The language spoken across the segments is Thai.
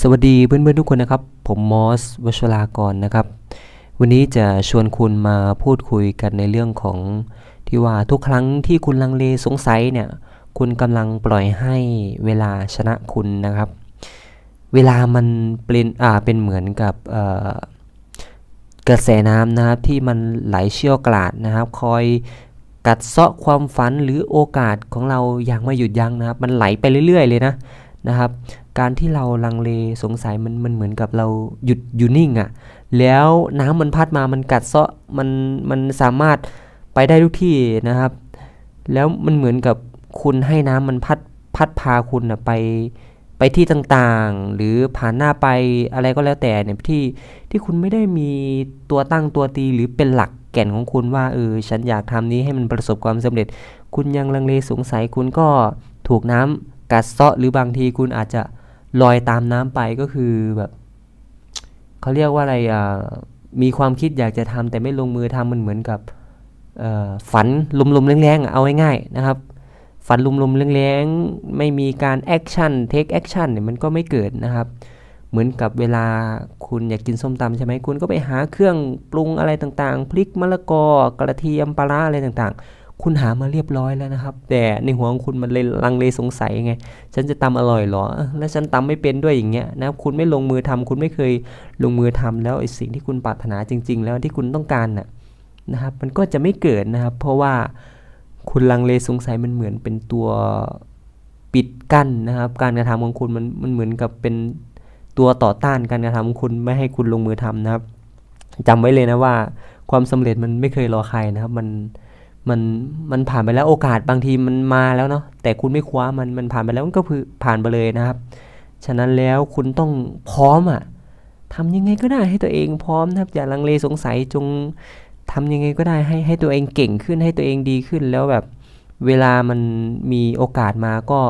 สวัสดีเพื่อนๆทุกคนนะครับ ผมมอสวชรากรนะครับ วันนี้จะชวนคุณมาพูดคุยกันในเรื่องของที่ว่าทุกครั้งที่คุณลังเลสงสัยเนี่ย คุณกำลังปล่อยให้เวลาชนะคุณนะครับ เวลามันเป็นอ่าเป็นเหมือนกับกระแสน้ำนะครับที่มันไหลเชี่ยวกราดนะครับ คอยกัดเซาะความฝันหรือโอกาสของเราอย่างไม่หยุดยั้งนะครับ มันไหลไปเรื่อย ๆ เลยนะนะครับ การที่เราลังเลสงสัยมันมันเหมือนกับเราหยุดอยู่นิ่งอะ่ะ แล้วน้ำมันพัดมามันกัดเซาะมันมันสามารถไปได้ทุกที่นะครับ แล้วมันเหมือนกับคุณให้น้ำมันพัดพัดพาคุณนะไปไปที่ต่างๆ หรือผ่านหน้าไปอะไรก็แล้วแต่เนี่ยที่ที่คุณไม่ได้มีตัวตั้งตัวตีหรือเป็นหลักแก่นของคุณว่าเออฉันอยากทำนี้ให้มันประสบความสำเร็จ คุณยังลังเลสงสัยคุณก็ถูกน้ำกัดเซาะหรือบางทีคุณอาจจะ ลอยตามน้ำไปก็คือแบบเขาเรียกว่าอะไรอะมีความคิดอยากจะทำแต่ไม่ลงมือทำมันเหมือนกับฝันลุมๆแรงๆเอาง่ายๆนะครับ ฝันลุมๆแรงๆไม่มีการแอคชั่นเทคแอคชั่นเนี่ยมันก็ไม่เกิดนะครับ เหมือนกับเวลาคุณอยากกินส้มตำใช่ไหมคุณก็ไปหาเครื่องปรุงอะไรต่างๆ พริกมะละกอกระเทียมปลาร้าอะไรต่างๆ คุณหามาเรียบร้อยแล้วนะครับ แต่ในหัวของคุณมันเลยลังเลสงสัยไง ฉันจะตำอร่อยเหรอ แล้วฉันตำไม่เป็นด้วยอย่างเงี้ยนะครับคุณไม่ลงมือทำคุณไม่เคยลงมือทำแล้วไอ้สิ่งที่คุณปรารถนาจริง ๆ แล้วที่คุณต้องการน่ะนะครับ มันก็จะไม่เกิดนะครับ เพราะว่าคุณลังเลสงสัยมันเหมือนเป็นตัวปิดกั้นนะครับ การกระทำของคุณมันมันเหมือนกับเป็นตัวต่อต้านการกระทำของคุณไม่ให้คุณลงมือทำนะครับจำไว้เลยนะว่า ความสำเร็จมันไม่เคยรอใครนะครับ มัน มันมันผ่านไปแล้วโอกาสบางทีมันมาแล้วเนาะแต่คุณไม่คว้ามันมันผ่านไปแล้วมันก็คือผ่านไปเลยนะครับ ฉะนั้นแล้วคุณต้องพร้อมอะทำยังไงก็ได้ให้ตัวเองพร้อมนะครับอย่าลังเลสงสัยจงทำยังไงก็ได้ให้ให้ตัวเองเก่งขึ้นให้ตัวเองดีขึ้นแล้วแบบเวลามันมีโอกาสมาก็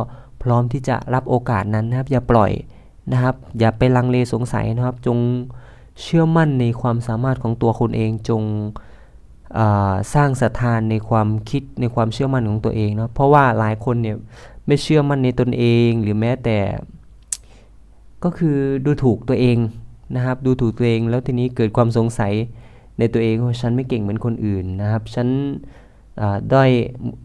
พร้อมที่จะรับโอกาสนั้นนะครับ อย่าปล่อยนะครับ อย่าไปลังเลสงสัยนะครับ จงเชื่อมั่นในความสามารถของตัวคุณเองจง สร้างศรัทธานในความคิดในความเชื่อมั่นของตัวเองเนาะเพราะว่าหลายคนเนี่ยไม่เชื่อมั่นในตนเองหรือแม้แต่ ก็คือดูถูกตัวเองนะครับ ดูถูกตัวเองแล้วทีนี้เกิดความสงสัยในตัวเองว่าฉันไม่เก่งเหมือนคนอื่นนะครับ ฉันอ่าด้อย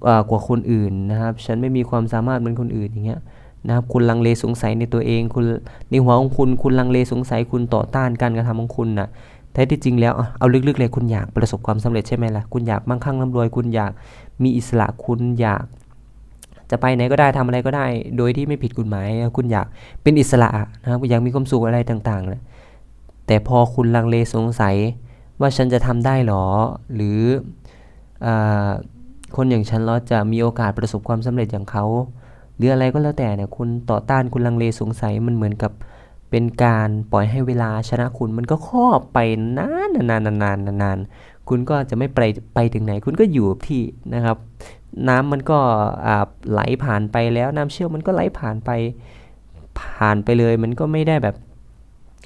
อากว่าคนอื่นนะครับ ฉันไม่มีความสามารถเหมือนคนอื่นอย่างเงี้ยนะครับคุณลังเลสงสัยในตัวเอง คุณในหัวของคุณคุณลังเลสงสัยคุณต่อต้านการกระทำของคุณน่ะ แท้ที่จริงแล้วเอาลึกๆเลยคุณอยากประสบความสำเร็จใช่ไหมล่ะคุณอยากมั่งคั่งร่ำรวย คุณอยากมีอิสระคุณอยาก จะไปไหนก็ได้ทำอะไรก็ได้ โดยที่ไม่ผิดกฎหมาย คุณอยากเป็นอิสระนะครับอยากมีความสุขอะไรต่างๆนะแต่พอคุณลังเลสงสัยว่าฉันจะทำได้หรอ หรืออคนอย่างฉันเราจะมีโอกาสประสบความสำเร็จอย่างเขาหรืออะไรก็แล้วแต่เนี่ยคุณต่อต้านคุณลังเลสงสัยมันเหมือนกับ เป็นการปล่อยให้เวลาชนะคุณมันก็ครอบไปนานนานนานนานนานคุณก็จะไม่ไปไปถึงไหน คุณก็อยู่ที่นะครับ น้ำมันก็ไหลผ่านไปแล้วน้ำเชี่ยวมันก็ไหลผ่านไปผ่านไปเลย มันก็ไม่ได้แบบ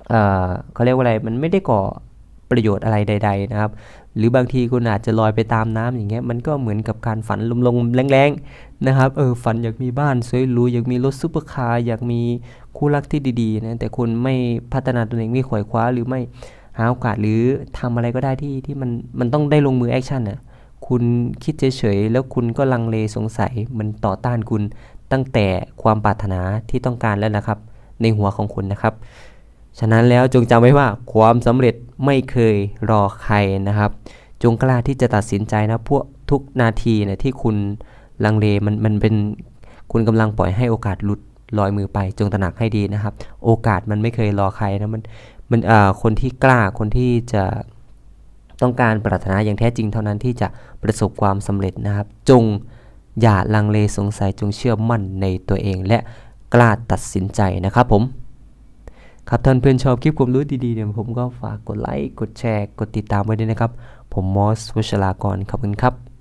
เออเขาเรียกว่าอะไรมันไม่ได้ก่อ ประโยชน์อะไรใด ๆ นะครับ หรือบางทีคุณอาจจะลอยไปตามน้ำอย่างเงี้ยมันก็เหมือนกับการฝันลมๆแรงๆนะครับเออฝันอยากมีบ้านสวยหรูอยากมีรถซุปเปอร์คาร์อยากมีคู่รักที่ดีๆนะแต่คุณไม่พัฒนาตัวเองไม่ขวายคว้าหรือไม่หาโอกาสหรือทำอะไรก็ได้ที่ที่มันมันต้องได้ลงมือแอคชั่นน่ะคุณคิดเฉยๆแล้วคุณก็ลังเลสงสัยมันต่อต้านคุณตั้งแต่ความปรารถนาที่ต้องการแล้วนะครับ ในหัวของคุณนะครับ ฉะนั้นแล้วจงจำไว้ว่าความสำเร็จไม่เคยรอใครนะครับ จงกล้าที่จะตัดสินใจนะพวกทุกนาทีนะที่คุณลังเลมันมันเป็นคุณกำลังปล่อยให้โอกาสหลุดลอยมือไป จงตระหนักให้ดีนะครับ โอกาสมันไม่เคยรอใครนะมันมันอ่าคนที่กล้าคนที่จะต้องการปรารถนาอย่างแท้จริงเท่านั้นที่จะประสบความสำเร็จนะครับ จงอย่าลังเลสงสัยจงเชื่อมั่นในตัวเองและกล้าตัดสินใจนะครับผม ครับท่านเพื่อนชอบคลิปความรู้ดีๆเนี่ยผมก็ฝากกดไลค์ กดแชร์ กดติดตามไว้ด้วยนะครับ ผมมอสวชรากรขอบคุณครับ